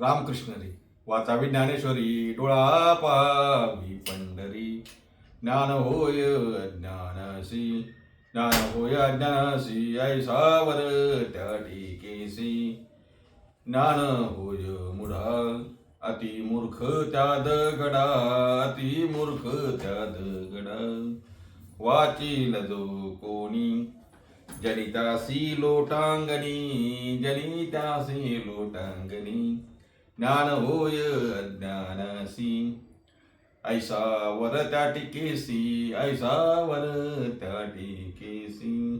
रामकृष्णरी वाचावी ज्ञानेश्वरी डोळा पावी पंढरी. ज्ञान होय ज्ञानसी ज्ञान होय अज्ञानसी ऐसावर त्या ठिकेसी ज्ञान होय मुढा अति मूर्ख त्या दगडा अति मूर्ख त्या दगडा. वाचील जो कोणी जनितासी लोटांगणी जनितासी लोटांगणी. ज्ञान होय अज्ञानसी। ऐसा वर त्या टिकेसी ऐसा वर त्या टिकेसी.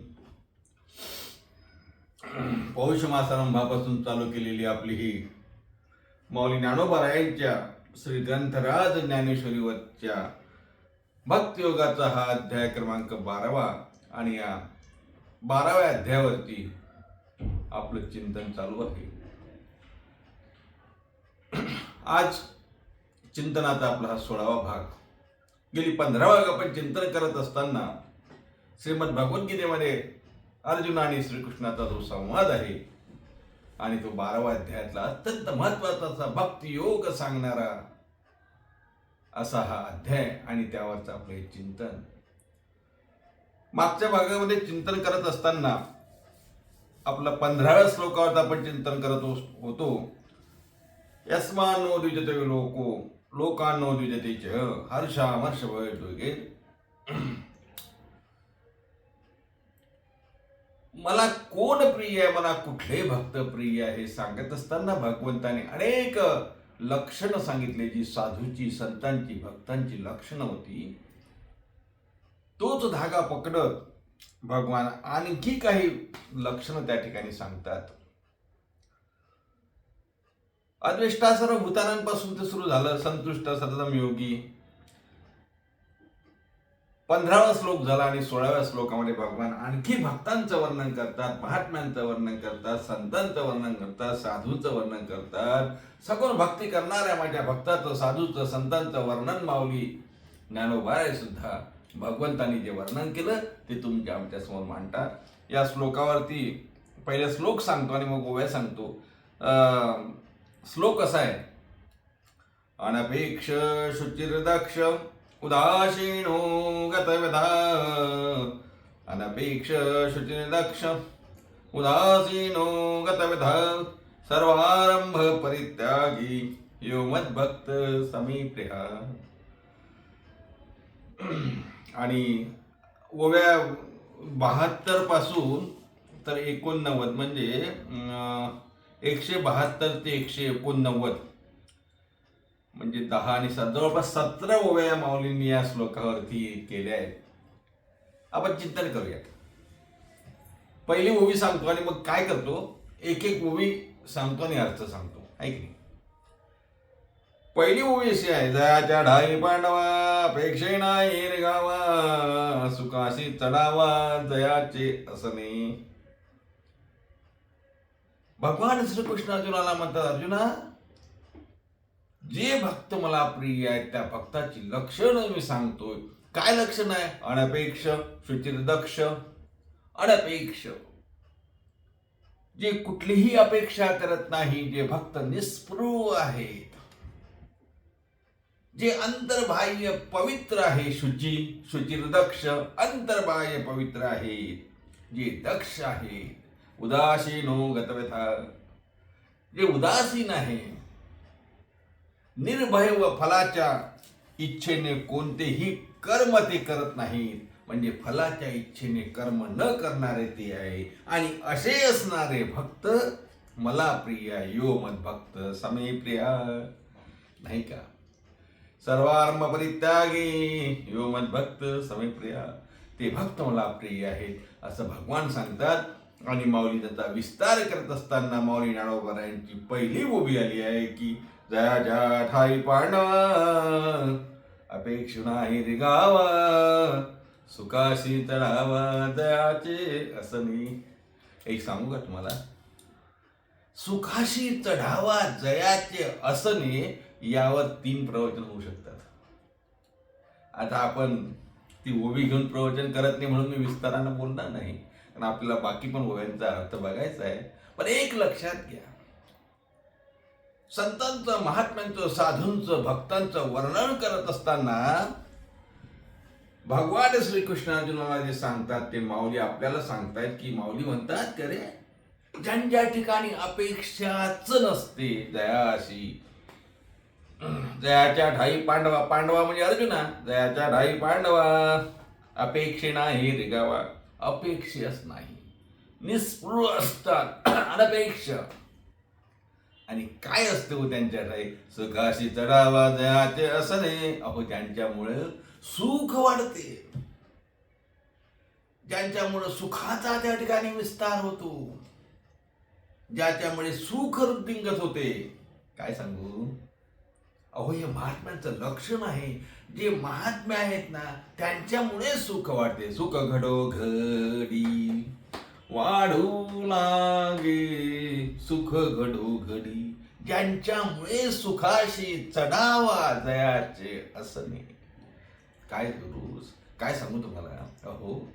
पौष मासारंभापासून चालू केलेली आपली ही मौली ज्ञानोबरायांच्या श्री ग्रंथराज ज्ञानेश्वरीवरच्या भक्तियोगाचा हा अध्याय क्रमांक बारावा आणि या बाराव्या अध्यायावरती आपलं चिंतन चालू आहे. आज चिंतनाचा आपला हा सोळावा भाग. गेली पंधरा भाग आपण चिंतन करत असताना श्रीमद भगवद्गीतेमध्ये अर्जुन आणि श्रीकृष्णाचा जो संवाद आहे आणि तो बारावा अध्यायातला अत्यंत महत्त्वाचा भक्ती योग सांगणारा असा हा अध्याय आणि त्यावरचं आपलं हे चिंतन. मागच्या भागामध्ये चिंतन करत असताना आपला पंधराव्या श्लोकावर आपण चिंतन करत होतो. यस्मानो द्विजते लोको लोकांनो द्विजते च हर्षामर्ष वैद्योगे मला कोण प्रिय आहे? मला कुठले भक्त प्रिय आहे? हे सांगत असताना भगवंताने अनेक लक्षणं सांगितले जी साधूची संतांची भक्तांची लक्षणं होती. तोच धागा पकडत भगवान आणखी काही लक्षणं त्या ठिकाणी सांगतात. अद्वेष्टा सर्व भूतानांपासून ते सुरू झालं. संतुष्ट सततम योगी. पंधरावा श्लोक झाला आणि सोळाव्या श्लोकामध्ये भगवान आणखी भक्तांचं वर्णन करतात महात्म्यांचं वर्णन करतात संतांचं वर्णन करतात साधूचं वर्णन करतात. सगळं भक्ती करणाऱ्या माझ्या भक्ताचं साधूचं संतांचं वर्णन मावली ज्ञानोबाय सुद्धा भगवंतांनी जे वर्णन केलं ते तुमच्या आमच्यासमोर मांडतात. या श्लोकावरती पहिले श्लोक सांगतो आणि मग गोव्या सांगतो. अं, श्लोक कसा आहे. अनपेक्ष शुचिर्दक्ष उदासीनो गतविधा अनपेक्ष शुचिर्दक्ष उदासीनो गतविधा सर्वारंभ परित्यागी यो मद्भक्त समीप्रिया. आणि ओव्या बहात्तरपासून तर एकोणनव्वद म्हणजे अं, एकशे बहात्तर ते एकशे एकोणनव्वद. म्हणजे दहा आणि सात जवळपास सतरा ओव्या या माऊलींनी या श्लोकावरती केल्या आहेत. आपण चिंतन करूया. पहिली ओवी सांगतो आणि मग काय करतो? एक एक ओवी सांगतो आणि अर्थ सांगतो. ऐक नाही? पहिली ओवी अशी आहे जयाच्या ढाई पांडवा अपेक्षे नाही सुखाशी चढावा जयाचे असणे. भगवान श्रीकृष्ण अर्जुनाला म्हणतात अर्जुना जे भक्त मला प्रिय आहेत त्या भक्ताची लक्षणं मी सांगतोय. काय लक्षण आहे? अनपेक्ष शुचिर्दक्ष अनपेक्ष. जे कुठलीही अपेक्षा करत नाही जे भक्त निस्पृह आहेत. जे अंतर्बाह्य पवित्र आहे शुची शुचिर्दक्ष अंतर्बाह्य पवित्र आहे जे दक्ष आहे. उदासीनो गतव्यथा। जे उदासीन आहे निर्भय व फलाच्या इच्छेने कोणतेही कर्म ते करत नाहीत. म्हणजे फलाच्या इच्छेने कर्म न करणारे ते आहे. आणि असे असणारे भक्त मला प्रिय यो मत भक्त समे प्रिया. नाही का? सर्वार्म परित्यागी यो मत भक्त समे प्रिया. ते भक्त मला प्रिय आहेत असं भगवान सांगतात. आणि माऊली त्याचा विस्तार करत असताना माऊली नाडोबरायांची पहिली उभी आली आहे की जया जया ठाई पांडवा अपेक्ष नाही रे गावा सुखाशी तळावा दयाचे असनी एक सांगू का तुम्हाला? सुखाशी चढावा जयाचे असणे यावर तीन प्रवचन होऊ शकतात. आता आपण ती उभी घेऊन प्रवचन करत नाही म्हणून मी विस्तारानं बोलणार नाही. कारण आपल्याला बाकी पण ओव्यांचा अर्थ बघायचा आहे. पण एक लक्षात घ्या. संतांचं महात्म्यांचं साधूंचं भक्तांचं वर्णन करत असताना भगवान श्रीकृष्ण अर्जुनाला जे सांगतात ते माऊली आपल्याला सांगतायत की माऊली म्हणतात की रे ज्यांच्या ठिकाणी अपेक्षाच नसते दयाशी. जयाच्या ढाई पांडवा पांडवा म्हणजे अर्जुना. जयाच्या ढाई पांडवा अपेक्षे नाही रिगावा अपेक्षेच नाही. निस्पृह असतात अनपेक्ष. आणि काय असते हो त्यांच्या सुखाशी चढावा जयाचे असणे अहो त्यांच्यामुळे सुख वाढते. ज्यांच्यामुळे सुखाचा त्या ठिकाणी विस्तार होतो. ज्याच्यामुळे सुख वृद्धिंगत होते. काय सांगू? अहो हे महात्म्यांचं लक्षण आहे. जे महात्मे आहेत ना त्यांच्यामुळे सुख वाढते. सुख घडो घडी वाढू लागे. सुख घडो घडी. ज्यांच्यामुळे सुखाशी चढावा जयाचे असणे काय करूस काय सांगू तुम्हाला? अहो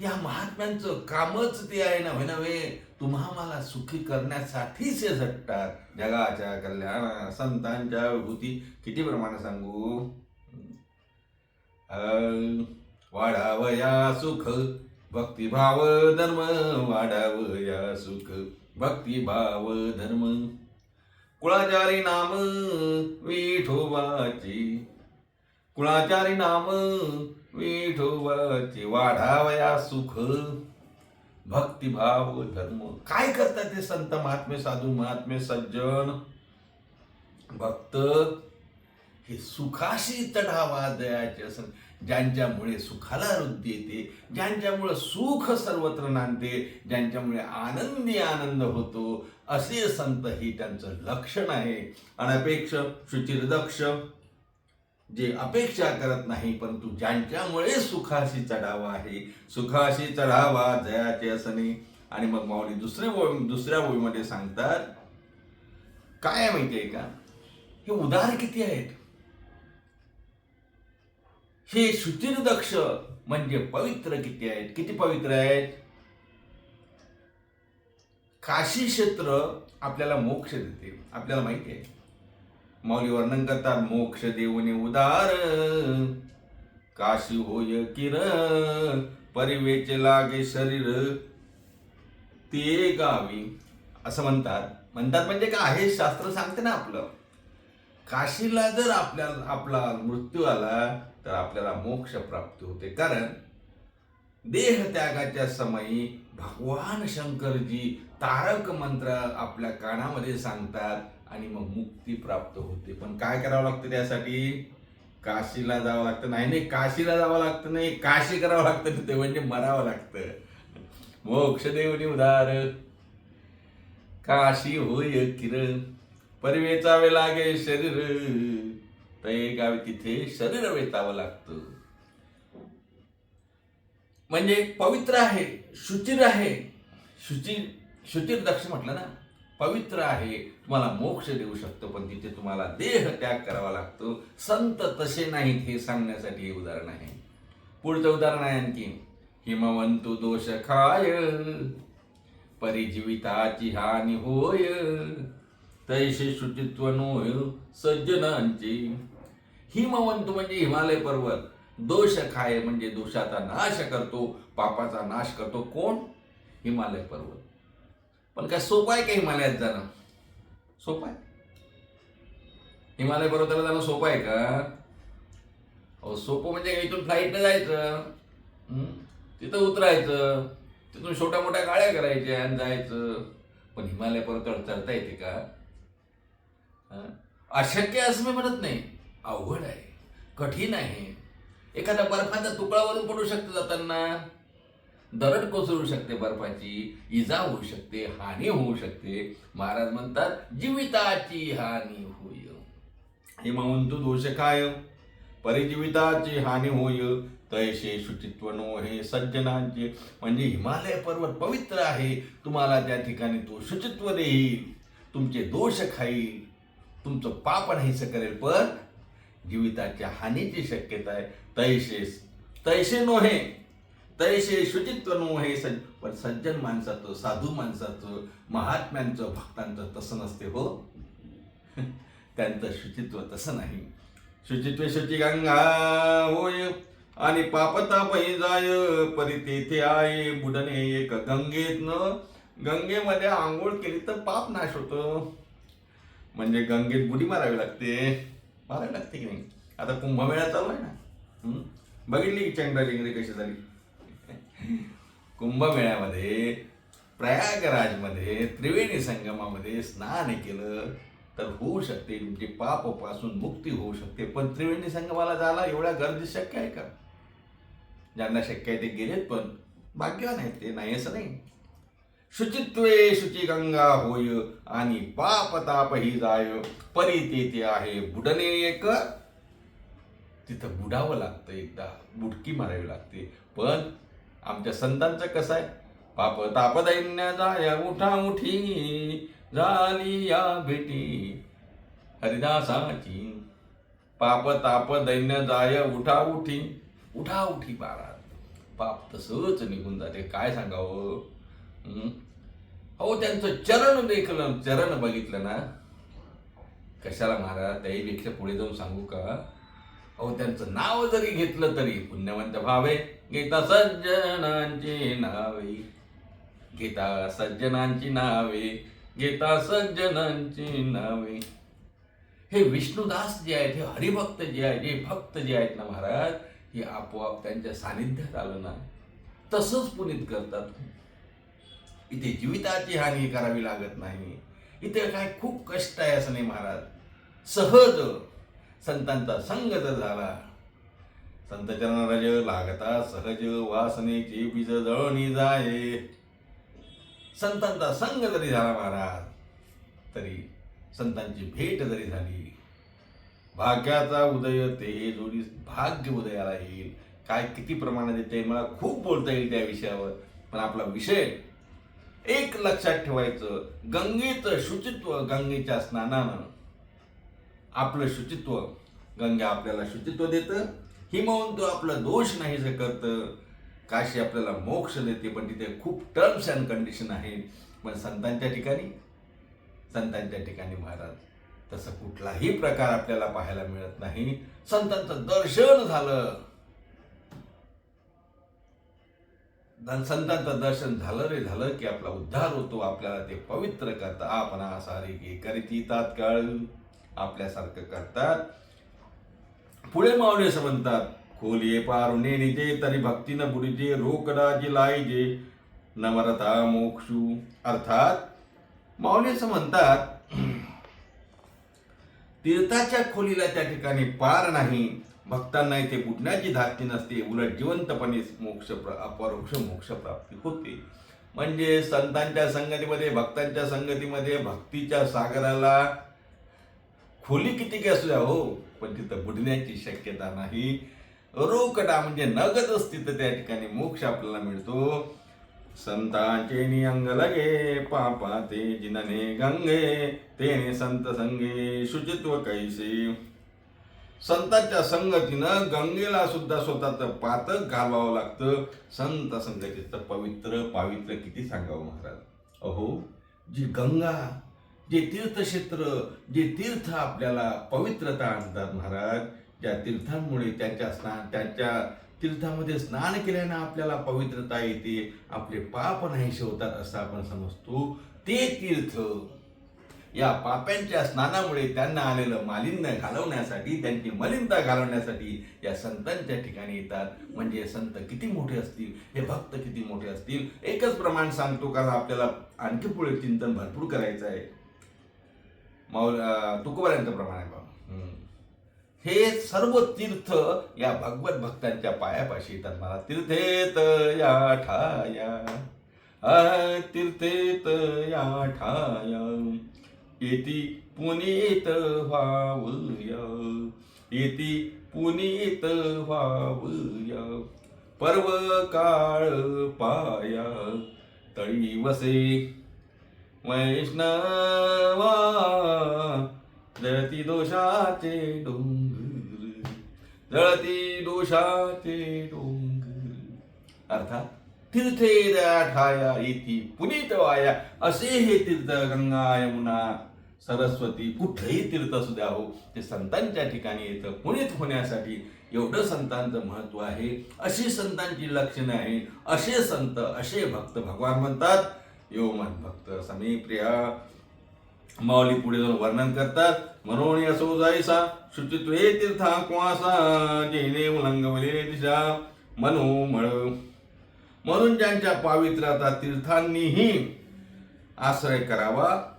या महात्म्यांचं कामच ते आहे ना नव्हे? तुम्हा मला सुखी करण्यासाठीच हे झटतात. जगाच्या कल्याण संतांच्या विभूती. किती प्रमाणे सांगू? वाढावया सुख. भक्तिभाव धर्म वाढावया सुख. भक्तिभाव धर्म. कुळाचारी नाम विठोबाची. कुळाचारी नाम विठोबाची. वाढावया सुख. भक्तिभाव धर्म. काय करतात ते संत महात्मे साधू महात्मे सज्जन? भक्त हे सुखाशी चढावा दयाचे असं ज्यांच्यामुळे सुखाला वृद्धी येते ज्यांच्यामुळे सुख सर्वत्र नांदते ज्यांच्यामुळे आनंदी आनंद होतो असे संत ही त्यांचं लक्षण आहे. अनपेक्ष शुचिरदक्ष जे अपेक्षा करत नाही परंतु ज्यांच्यामुळे सुखाशी चढावा आहे सुखाशी चढावा जयाचे असणे. आणि मग माऊली दुसरे ओळ दुसऱ्या ओळीमध्ये सांगतात काय माहिती आहे का? हे उदार किती आहेत? हे शुचिरदक्ष म्हणजे पवित्र किती आहेत? किती पवित्र आहेत? काशी क्षेत्र आपल्याला मोक्ष देते. आपल्याला माहिती आहे. मौली वर्णन करतात मोक्ष देऊने उदार काशी होय किर परिवेचे लागे शरीर ते गावी. असं म्हणतात. म्हणतात म्हणजे काय? हे शास्त्र सांगते ना आपलं. काशीला जर आपल्याला आपला मृत्यू आला तर आपल्याला मोक्ष प्राप्त होते. कारण देह त्यागाच्या समयी भगवान शंकरजी तारक मंत्र आपल्या कानामध्ये सांगतात आणि मग मुक्ती प्राप्त होते. पण काय करावं लागतं त्यासाठी? काशीला जावं लागतं. नाही नाही काशीला जावं लागतं नाही काशी करावं लागतं तिथे म्हणजे मरावं लागतं. मोक्षदेवनी उदार काशी होय किरण परिवेचावे लागे शरीर. ते गावी तिथे शरीर वेतावं लागतं. म्हणजे पवित्र आहे शुचिर आहे. शुचिर शुचिर दक्ष म्हटलं ना पवित्र आहे. तुम्हाला मोक्ष देऊ शकतो पण तिथे तुम्हाला देह त्याग करावा लागतो. संत तसे नाहीत हे सांगण्यासाठी हे उदाहरण आहे. पुढचं उदाहरण आहे आणखी. हिमवंतु दोष खाय. परिजीविताची हानी होय. तैसे शुचित्व नोय सज्जनांची. हिमवंत म्हणजे हिमालय पर्वत. दोष खाय म्हणजे दोषाचा नाश करतो पापाचा नाश करतो कोण? हिमालय पर्वत. पण काय सोपं आहे का हिमालयात जाणं? सोपं आहे हिमालय पर्वताला जाणं सोपं आहे का? अहो सोपं म्हणजे इथून फ्लाईटनं जायचं. तिथं उतरायचं. तिथून छोट्या मोठ्या गाड्या करायच्या आणि जायचं. पण हिमालय पर्वतावर चढता येते का? अशक्य असं मी म्हणत नाही. अवघड आहे. कठीण आहे. एखादा बर्फाचा तुकडावरून पडू शकतो जाताना. दरड कोसळू शकते बर्फाची इजा होऊ शकते हानी होऊ शकते. महाराज म्हणतात जीविताची हानी होय. हिमवंतु दोष काय? परिजीविताची हानी होय. तैसे शुचित्व नो हे सज्जनांचे. म्हणजे हिमालय पर्वत पवित्र आहे. तुम्हाला त्या ठिकाणी तो शुचित्व देईल. तुमचे दोष खाईल. तुमचं पाप नाहीसं करेल. पण जीविताच्या हानीची शक्यता आहे. तैसे तैसे नोहे. तैसे शुचित्व नोहे. सज्ज पण सज्जन माणसाचं साधू माणसाचं महात्म्यांचं भक्तांचं तसं नसते हो. त्यांचं शुचित्व तसं नाही. शुचित्व शुची गंगा होय. आणि पापतापही जाय परी तेथे आहे. बुडणे एक गंगेतनं. गंगेमध्ये आंघोळ केली तर पाप नाश होतो. म्हणजे गंगेत बुडी मारावी लागते. मारावी लागते की नाही? आता कुंभमेळा चालू आहे ना? बघितली की चंद्रा कशी झाली? कुंभमेळ्यामध्ये प्रयागराजमध्ये त्रिवेणी संगमामध्ये स्नान केलं तर होऊ शकते. म्हणजे पापापासून मुक्ती होऊ शकते. पण त्रिवेणी संगमाला जायला एवढ्या गर्दी शक्य आहे का? ज्यांना शक्य आहे ते गेलेत पण भाग्यवान आहेत ते. नाही असं नाही. शुचित्वे शुची गंगा होय आणि पाप तापही जाय. परी तेथे आहे बुडणे एक. तिथं बुडावं लागतं एकदा. बुडकी मारावी लागते. पण आमच्या संतांचं कसं आहे? पाप ताप दैन्य जाय उठा उठी झाली या भेटी. हरिदासाची. पाप ताप दैन्य जाय उठा उठी. उठा उठी बाळा. पाप तसंच निघून जाते. काय सांगावं? अहो त्यांचं चरण देखलं चरण बघितलं ना? कशाला महाराज त्याहीपेक्षा पुढे जाऊन सांगू का? अहो त्यांचं नाव जरी घेतलं तरी पुण्यवंत भावे गीता सज्जनांची नावे. गीता सज्जनांची नावे गीता सज्जनांची नावे. हे विष्णुदास जे आहेत हे हरिभक्त जे आहेत हे भक्त जे आहेत ना महाराज हे आपोआप त्यांच्या सानिध्यात आलं ना? तसंच पुनीत करतात. इथे जीविताची हानी करावी लागत नाही. इथे काय खूप कष्ट आहे असं नाही महाराज. सहज संतांचा संग जर झाला संत चरणराज लागता सहज वासनेची बीज जळणी जाये. संतांचा संग जरी झाला महाराज तरी संतांची भेट जरी झाली भाग्याचा उदय ते जोडी भाग्य उदयाला येईल. काय किती प्रमाणात येते मला खूप बोलता येईल त्या विषयावर. पण आपला विषय एक लक्षात ठेवायचं गंगेचं शुचित्व गंगेच्या स्नानानं. आपलं शुचित्व गंगा आपल्याला शुचित्व देतं हिमवंत आपला दोष नाही जे करतं काशी आपल्याला मोक्ष देते पण तिथे खूप टर्म्स अँड कंडिशन आहे पण संतांच्या ठिकाणी संतांच्या ठिकाणी महाराज तसं कुठलाही प्रकार आपल्याला पाहायला मिळत नाही. संतांचं दर्शन झालं. संतांचं दर्शन झालं रे झालं की आपला उद्धार होतो आपल्याला ते पवित्र करतात. आपण सारी की करीत तात्काळ आपल्यासारखं करतात. पुढे मावळे असं म्हणतात खोलिये पारुणे निजे तरी भक्तीनं बुडीजे रोकडाजी लाईजे नवरता मोक्षू. अर्थात माऊली असं म्हणतात तीर्थाच्या खोलीला त्या ठिकाणी पार नाही भक्तांना इथे बुडण्याची धास्ती नसते उलट जिवंतपणे मोक्ष अपरोक्ष मोक्ष प्राप्ती होते. म्हणजे संतांच्या संगतीमध्ये भक्तांच्या संगतीमध्ये भक्तीच्या सागराला खोली किती काय असू द्या हो पण तिथं बुडण्याची शक्यता नाही. रोकडा म्हणजे नगदच तिथं त्या ठिकाणी मोक्ष आपल्याला मिळतो. संतांचे नियंग लगे पापा ते जिनने गंगे तेने संत संगे शुचित्व कैसे? संतांच्या संगतीनं गंगेला सुद्धा स्वतःचं पातक घालवावं लागतं. संत संगतीचं पवित्र पावित्र किती सांगावं महाराज? अहो जी गंगा जे तीर्थक्षेत्र जे तीर्थ आपल्याला पवित्रता आणतात महाराज त्या तीर्थांमुळे त्यांच्या स्नान त्यांच्या तीर्थामध्ये स्नान केल्यानं आपल्याला पवित्रता येते आपले पाप नाहीसे होतात असं आपण समजतो. ते तीर्थ या पाप्यांच्या स्नानामुळे त्यांना आलेलं मालिन्य घालवण्यासाठी त्यांची मलिनता घालवण्यासाठी या संतांच्या ठिकाणी येतात. म्हणजे संत किती मोठे असतील हे भक्त किती मोठे असतील एकच प्रमाण सांगतो कारण आपल्याला आणखी पुढे चिंतन भरपूर करायचं आहे. मौल तुकोबाऱ्यांचं प्रमाण आहे बाबा. हे सर्व तीर्थ या भगवत भक्तांच्या पायापाशी येतात. मला तीर्थेत या ठाया तीर्थेत या ठाया. येती पुनीत व्हावया. येती पुनीत व्हावया. पर्व काळ पाया. तळी वसे वैष्णवा. जळती दोषाचे डोंगर. जळती दोषाचे डोंगर. अर्थात तीर्थे ठाया येती पुनीत वाया. असे हे तीर्थ गंगा यमुना सरस्वती कुठलंही तीर्थ असू द्या हो ते संतांच्या ठिकाणी येतं. पुणित होण्यासाठी एवढं संतांचं महत्त्व आहे. अशी संतांची लक्षणं आहे असे संत असे भक्त भगवान म्हणतात. यो मन भक्त. समी प्रिया. माऊली पुढे जाऊन वर्णन करतात. म्हणून असो जायसा शुचित्वे तीर्था क्वासा जेने उल्लंघवले दिशा मनोमळ म्हणून ज्यांच्या पावित्र्याचा तीर्थांनीही आश्रय करावा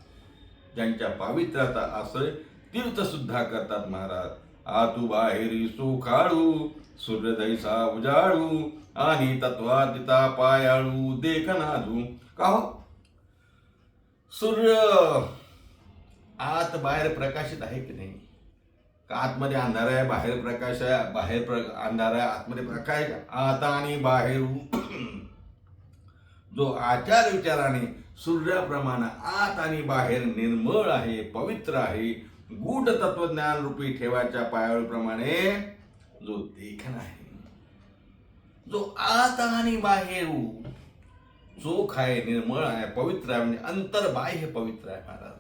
ज्यांच्या पावित्र्याचा आश्रय तीर्थ सुद्धा करतात महाराज. आतू बाहेरी सुखाळू सूर्यदैसा उजाळू आणि तत्वादिता पायाळू देखनाजू का हो? सूर्य आत बाहेर प्रकाशित आहे की नाही? का आतमध्ये अंधार आहे बाहेर प्रकाश आहे बाहेर प्र अंधार आहे आतमध्ये प्रकाश आता आणि बाहेर जो आचार विचाराने सूर्याप्रमाणे आत आणि बाहेर निर्मळ आहे पवित्र आहे. गूढ तत्वज्ञान रूपी ठेवाच्या पायाळूप्रमाणे जो देखण आहे जो आत आणि बाहेर चोख आहे निर्मळ आहे पवित्र आहे म्हणजे अंतर्बाह्य पवित्र आहे महाराज.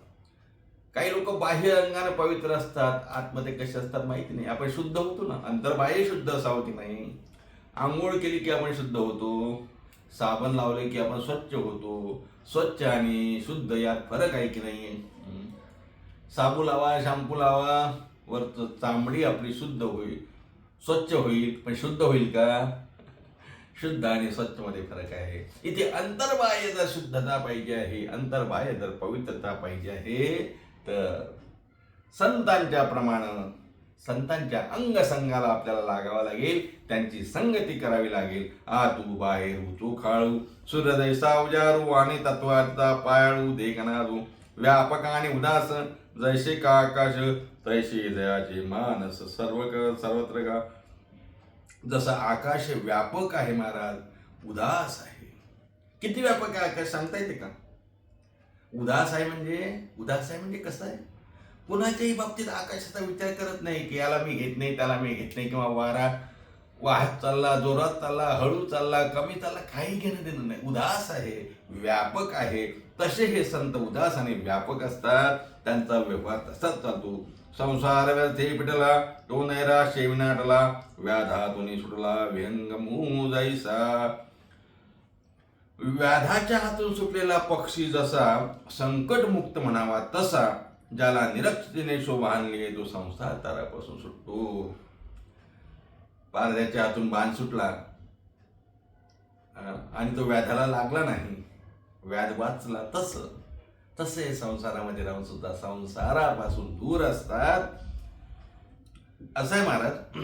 काही लोक बाह्य अंगाने पवित्र असतात आतमध्ये कसे असतात माहिती नाही. आपण शुद्ध होतो ना अंतर्बाह्य शुद्ध असावं की नाही? आंघोळ केली की आपण शुद्ध होतो? साबण लावले की आपण स्वच्छ होतो. स्वच्छ आणि शुद्ध यात फरक आहे की नाही साबू लावा शॅम्पू लावा वर चांबडी आपली शुद्ध होईल. स्वच्छ होईल पण शुद्ध होईल का? शुद्ध आणि स्वच्छमध्ये फरक आहे. इथे अंतर्बाह्य जर शुद्धता पाहिजे आहे अंतर्बाह्य जर पवित्रता पाहिजे आहे तर संतांच्या प्रमाणे संतांच्या अंगसंगाला आपल्याला लागावं लागेल. त्यांची संगती करावी लागेल. आतू बाहेर चोखाळू सूर्योदय सावजारू आणि तत्वाचा पायाळू देखणारू व्यापक आणि उदास. जैसे का आकाश तैसे जयाचे मानस. सर्व क- सर्वत्र का जसं आकाश व्यापक आहे महाराज उदास आहे. किती व्यापक आहे आकाश? सांगता येते का? उदास आहे म्हणजे उदास आहे म्हणजे कसं आहे? कुणाच्याही बाबतीत आकाशाचा विचार करत नाही की याला मी घेत नाही त्याला मी घेत नाही किंवा वारा वाहत चालला जोरात चालला हळू चालला कमी चालला काही घेणं देणं नाही. उदास आहे व्यापक आहे. तसे हे संत उदास आणि व्यापक असतात. त्यांचा व्यवहार तसाच चालतो. संसार व्यर्थे पिटला तो नैरा शेविनाटला व्याधातून सुटला व्यंग जाईसा. व्याधाच्या हातून सुटलेला पक्षी जसा संकटमुक्त म्हणावा तसा ज्याला निरक्षतेने शोभा आणली तो संसार तारापासून सुटतो. पारद्याच्या हातून बाण सुटला. आणि तो व्याधाला लागला नाही. व्याध वाचला तस. तसे संसारामध्ये राहून सुद्धा संसारापासून दूर असतात. असं आहे महाराज.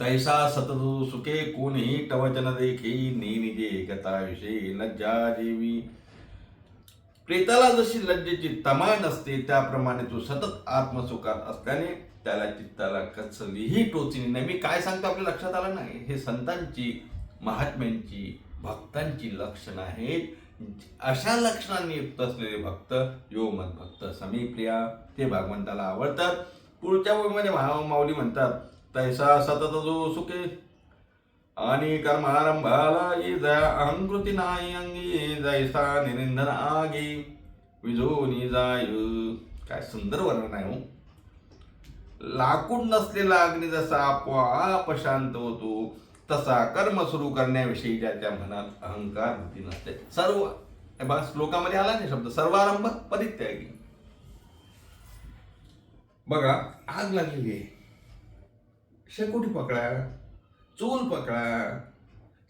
तैसा सतत सुखे कोणीही टवचन देखी नेनिजे एकता विषयी लज्जा जेवी प्रेताला जशी लज्जेची तमा नसते त्याप्रमाणे तो सतत आत्मसुखात असल्याने त्याला चित्ताला कसलीही टोचणी नाही. मी काय सांगतो आपल्या लक्षात आलं नाही? हे संतांची महात्म्यांची भक्तांची लक्षणं आहेत. अशा लक्षणांनी युक्त असलेले भक्त यो मत भक्त समीप्रिया ते भगवंताला आवडतात. पुढच्या ओळीमध्ये महामाऊली म्हणतात तैसा सतत जो सुखे आणि कर्मारंभाला ये जया अहंकृती नाही अंगी जैसा निरिंधन आगी विजोनी जाय. काय सुंदर वर्णन आहे हो. लाकूड नसलेला अग्नी जसा आपोआप शांत होतो तसा कर्म सुरू करण्याविषयी ज्याच्या मनात अहंकार भीती नसते. सर्व बघा श्लोकामध्ये आला नाही शब्द. सर्वारंभ परित्यागी. बघा आग लागलेली आहे. शेकोटी पकडा चूल पकडा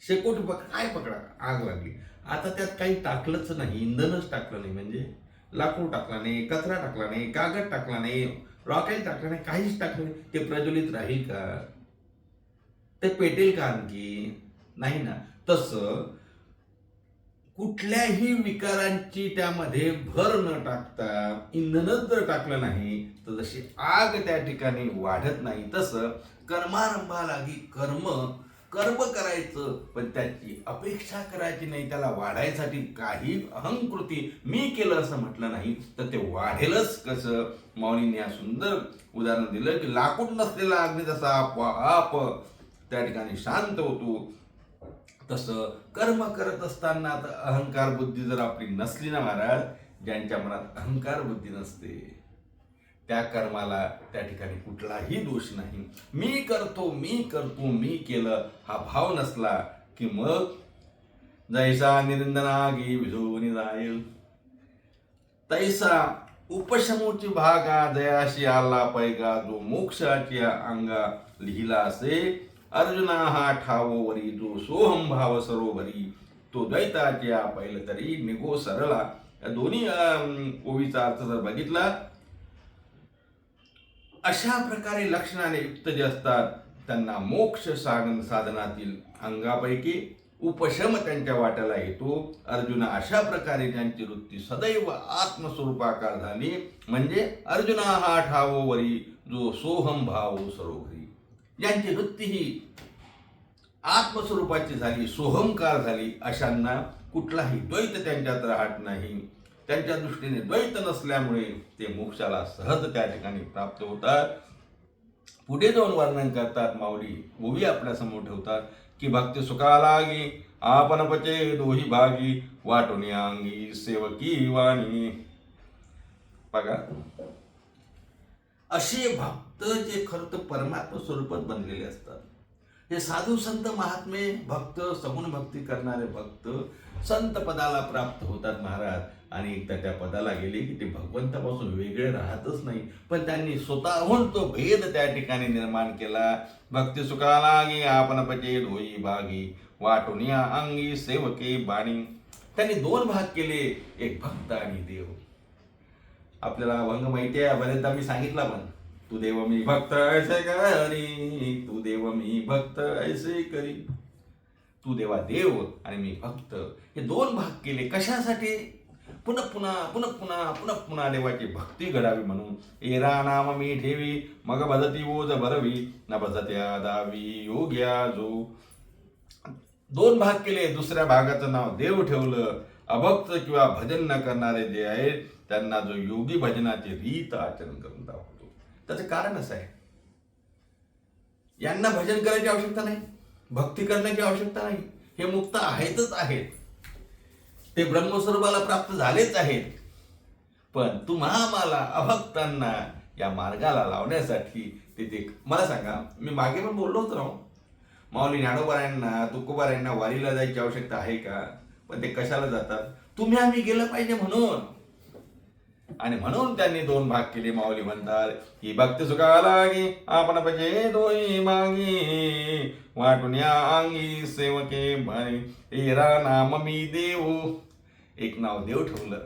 शेकोट पक काय पकडा आग लागली. आता त्यात काही टाकलंच नाही इंधनच टाकलं नाही म्हणजे लाकूड टाकला नाही कचरा टाकला नाही कागद टाकला नाही रॉकेल टाकलं नाही काहीच टाकलं नाही. ते प्रज्वलित राहील का? ते पेटेल का आणखी? नाही ना. तसं कुठल्याही विकारांची त्यामध्ये भर न टाकता इंधनच जर टाकलं नाही तर जशी आग त्या ठिकाणी वाढत नाही तसं कर्मारंभालागी कर्म कर्म करायचं पण त्याची अपेक्षा करायची नाही त्याला वाढायसाठी काही अहंकृती मी केलं असं म्हटलं नाही तर ते वाढेलच कसं? मौनीने या सुंदर उदाहरण दिलं की लाकूड नसलेला अग्नी जसा आपोआप त्या ठिकाणी शांत होतो. तसं कर्म करत असताना आता अहंकार बुद्धी जर आपली नसली ना महाराज ज्यांच्या मनात अहंकार बुद्धी नसते त्या कर्माला त्या ठिकाणी कुठलाही दोष नाही. मी करतो मी करतो मी केलं हा भाव नसला की मग जैसा निरंजनागी विझवून जाईल तैसा उपशमूची भागा जयाशी आला पैगा जो मोक्षाच्या अंगा लिहिला असे अर्जुना हा ठावोवरी जो सोहम भाव सरोवरी। तो द्वैताच्या पहिलं तरी निगो सरला या दोन्ही ओवीचा अर्थ जर बघितला अशा प्रकारे लक्षणाने युक्त जे असतात त्यांना मोक्ष साधन साधनातील अंगापैकी उपशम त्यांच्या वाट्याला येतो. अर्जुन अशा प्रकारे त्यांची वृत्ती सदैव आत्मस्वरूपाकार झाली. म्हणजे अर्जुना हा ठावोवरी जो सोहम भाव सरोवरी. यांची वृत्ती ही आत्मस्वरूपाची झाली सोहमकार झाली अशांना कुठलाही द्वैत त्यांच्यात राहत नाही. त्यांच्या दृष्टीने द्वैत नसल्यामुळे ते मोक्षाला सहज त्या ठिकाणी प्राप्त होतात. पुढे जाऊन वर्णन करतात माऊली ओवी आपल्यासमोर ठेवतात की भक्ती सुखा लागी आपण पचे दोही भागी वाटून अंगी सेवकी वाणी. बघा. अशी भक्त तर जे खरं तर परमात्मा स्वरूपात बनलेले असतात. हे साधू संत महात्मे भक्त सगुण भक्ती करणारे भक्त संत पदाला प्राप्त होतात महाराज. आणि एकदा त्या पदाला गेले की ते भगवंतापासून वेगळे राहतच नाही. पण त्यांनी स्वतःहून तो भेद त्या ठिकाणी निर्माण केला. भक्ती सुखाला लागी आपण पचे होई भागी. वाटून या अंगी सेवके बाणी. त्यांनी दोन भाग केले एक भक्त आणि देव. आपल्याला अभंग माहिती आहे बरेचदा मी सांगितला पण. तू देव मी भक्त ऐसे करी तू देव मी भक्त ऐसे करी. तू देवा देव आणि मी भक्त. हे दोन भाग केले. कशासाठी? पुन्हा पुन्हा पुन्हा पुन्हा पुन्हा पुन्हा देवाची भक्ती घडावी म्हणून. एरा नाम मी ठेवी मग भजती ओज भरवी न भजत्या दावी योग्या जो. दोन भाग केले. दुसऱ्या भागाचं नाव देव ठेवलं. अभक्त किंवा भजन न करणारे जे आहेत त्यांना जो योगी भजनाचे रीत आचरण करून दाखवतो त्याचं कारण असं आहे. यांना भजन करायची आवश्यकता नाही भक्ती करण्याची आवश्यकता नाही. हे मुक्त आहेतच आहेत. ते ब्रह्मस्वरूपाला प्राप्त झालेच आहेत. पण तुम्हा मला अभक्तांना या मार्गाला लावण्यासाठी ते ते मला सांगा मी मागे पण बोललो होतो ना हो. माऊली ज्ञानोबारायांना तुकोबारायांना वारीला जायची आवश्यकता आहे का? पण ते कशाला जातात? तुम्ही आम्ही गेलं पाहिजे म्हणून. आणि म्हणून त्यांनी दोन भाग केले. माऊली म्हणतात ही भक्ती सुखा लागी आपण पजे दोई मागी. वाटून या अंगी सेवके भाई एरा नाम मी देऊ एक नाव देव ठेवलं.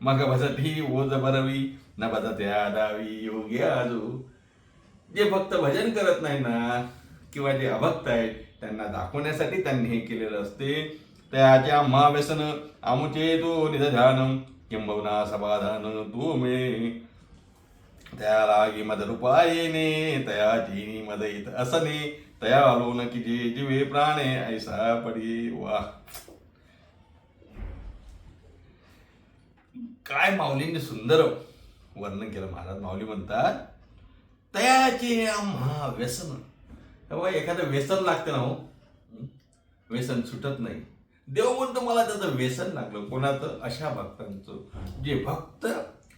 मग भजती ओज भरवी न भजत्या दावी योगी आजू. जे फक्त भजन करत नाही ना किंवा जे अभक्त आहेत त्यांना दाखवण्यासाठी त्यांनी हे केलेलं असते. त्याच्या महाव्यसन आमुचे तो निधध्यानम किंबहुना समाधान तू मे. त्या लागी मद रूपायेने तयाची मद असने तया आलोन न की जे जीवे प्राणे ऐसा पडी वा. काय माऊलींनी सुंदर वर्णन केलं. महाराज माऊली म्हणतात तयाचे आम्हा व्यसन. एखादं व्यसन लागतं ना हो? व्यसन सुटत नाही. देव म्हणतो मला त्याचं व्यसन लागलं. कोणाचं? अशा भक्तांचं. जे भक्त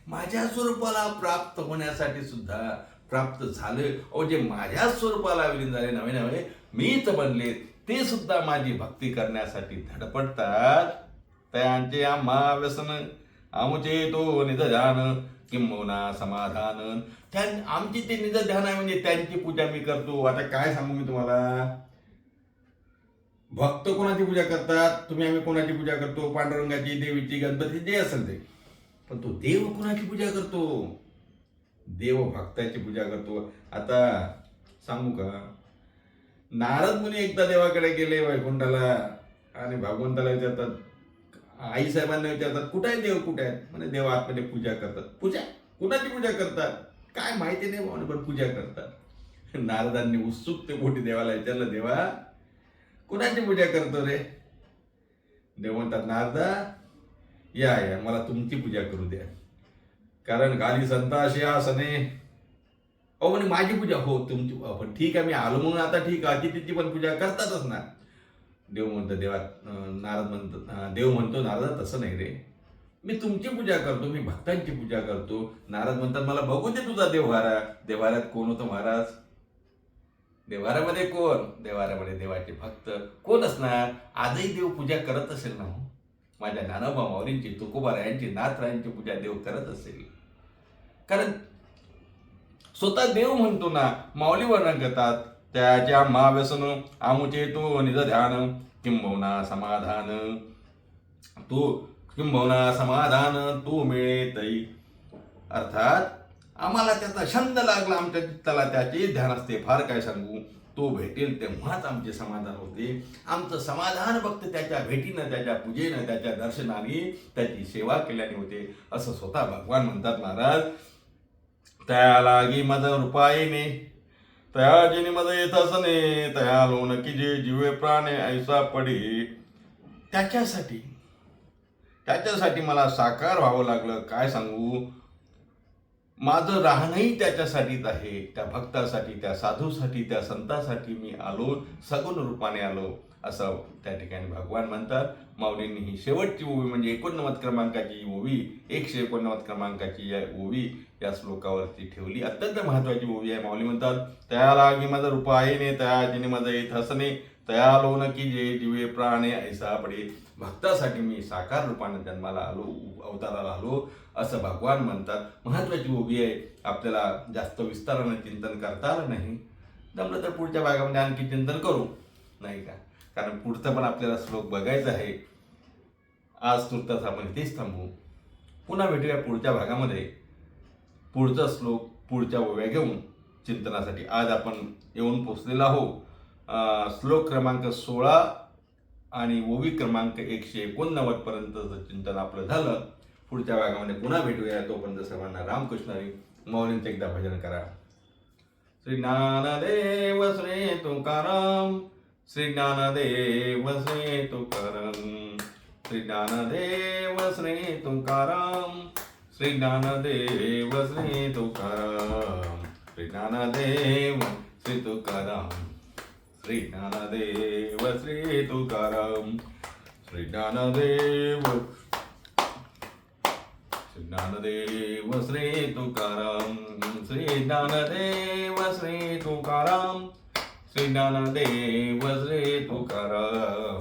माझ्या स्वरूपाला प्राप्त होण्यासाठी सुद्धा प्राप्त झाले. अहो जे माझ्या स्वरूपाला विलीन झाले नवे नवे मीच बनले ते सुद्धा माझी भक्ती करण्यासाठी धडपडतात. त्यांचे आम्हा व्यसन आमचे तो निधजान किंबहुना समाधान. त्या आमची ते निज ध्यान आहे म्हणजे त्यांची पूजा मी करतो. आता काय सांगू मी तुम्हाला? भक्त कोणाची पूजा करतात? तुम्ही आम्ही कोणाची पूजा करतो? पांडुरंगाची देवीची गणपती जे असेल ते. पण तो देव कोणाची पूजा करतो? देव भक्ताची पूजा करतो. आता सांगू का? नारद मुनी एकदा देवाकडे गेले वैकुंठाला आणि भगवंताला विचारतात आई साहेबांना विचारतात कुठे आहे देव? कुठे आहेत? म्हणजे देव आतमध्ये पूजा करतात. पूजा? कुणाची पूजा करतात? काय माहिती नाही पण पूजा करतात. नारदांनी उत्सुकते मोठी देवाला विचारलं देवा कुणाची पूजा करतो रे? देव म्हणतात नारदा या या मला तुमची पूजा करू द्या. कारण गाली संताशी आसने. अहो म्हणे माझी पूजा हो तुमची पण ठीक आहे मी आलो म्हणून आता ठीक आहे. की तिची पण पूजा करतातच ना. देव म्हणतो देवा नारद म्हणतो देव म्हणतो नारदा तसं नाही रे. मी तुमची पूजा करतो मी भक्तांची पूजा करतो. नारद म्हणतात मला बघू दे तुझा देवहारा. देवाऱ्यात कोण होतं महाराज? देवाऱ्यामध्ये कोण? देवाऱ्यामध्ये देवाचे भक्त. कोण असणार? आजही देव पूजा करत असेल ना हो? माझ्या नानाबा माऊलींची तुकोबारायांची नाथरायांची पूजा देव करत असेल. कारण स्वतः देव म्हणतो ना माऊली वर्णन करतात त्याच्या महाव्यसन आमुचे तो निज ध्यान किंबहुना समाधान. तो किंबहुना समाधान तो मिळे तई अर्थात आम्हाला त्याचा छंद लागला आमच्या चित्ताला त्याचे ध्यान असते फार काय सांगू? तो भेटेल तेव्हाच आमचे समाधान होते. आमचं समाधान फक्त त्याच्या भेटीनं त्याच्या पूजेनं त्याच्या दर्शनाने त्याची सेवा केल्याने होते. असं स्वतः भगवान म्हणतात महाराज. त्या लागी मज रुपायने तया जिनी मज येत असणे तया लोण की जे जीवे प्राणे ऐसा पडे. त्याच्यासाठी त्याच्यासाठी मला साकार व्हावं लागलं. काय सांगू? माझं राहणंही त्याच्यासाठीच आहे. त्या भक्तासाठी त्या साधूसाठी त्या संतासाठी मी आलो सगुण रूपाने आलो असं त्या ठिकाणी भगवान म्हणतात. माऊलींनी ही शेवटची ओवी म्हणजे एकोणनव्वद क्रमांकाची ओवी एकशे एकोणनव्वद क्रमांकाची या ओवी या श्लोकावरती ठेवली. अत्यंत महत्वाची ओवी आहे माऊली म्हणतात. तया लागी माझं रूप आहे ने तया जिने माझं येत हसणे तया लोन की जे जीवे प्राणे ऐसा पडे. भक्तासाठी मी साकार रूपाने जन्माला आलो अवताराला आलो. असं भगवान म्हणतात. महत्वाची उभी आहे. आपल्याला जास्त विस्ताराने चिंतन करता आलं नाही. जमलं तर पुढच्या भागामध्ये आणखी चिंतन करू. नाही का? कारण पुढचं पण आपल्याला श्लोक बघायचं आहे. आज तुर्तास आपण इथेच थांबू. पुन्हा भेटूया पुढच्या भागामध्ये. पुढचा श्लोक पुढच्या ओव्या घेऊन चिंतनासाठी आज आपण येऊन पोचलेलो आहो श्लोक क्रमांक सोळा आणि ओवी क्रमांक एकशे एकोणनव्वदपर्यंतचं चिंतन आपलं झालं. पुढच्या भागामध्ये पुन्हा भेटूया. तोपर्यंत सर्वांना रामकृष्ण हरी एकदा भजन करा. श्री ज्ञानदेव श्री तुकाराम श्री ज्ञानदेव श्री तुकाराम श्री ज्ञानदेव श्री तुकाराम श्री ज्ञानदेव श्री तुकाराम श्री ज्ञानदेव श्री तुकाराम श्री ज्ञानदेव श्री तुकाराम श्री ज्ञानदेव ज्ञानदेव श्री तुकाराम. श्री ज्ञानदेव श्री तुकाराम. श्री ज्ञानदेव श्री तुकाराम.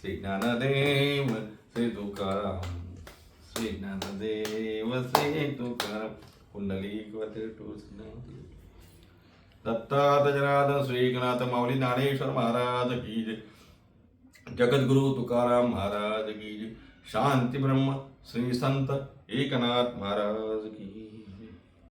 श्री ज्ञानदेव श्री तुकाराम. श्री ज्ञानदेव श्री तुकाराम. पुंडलिक दत्तात जनार्दन श्रीगणाथ माऊली ज्ञानेश्वर महाराज की जय. जगद्गुरु तुकाराम महाराज की जय. शांती ब्रह्म श्री संत एकनाथ महाराज की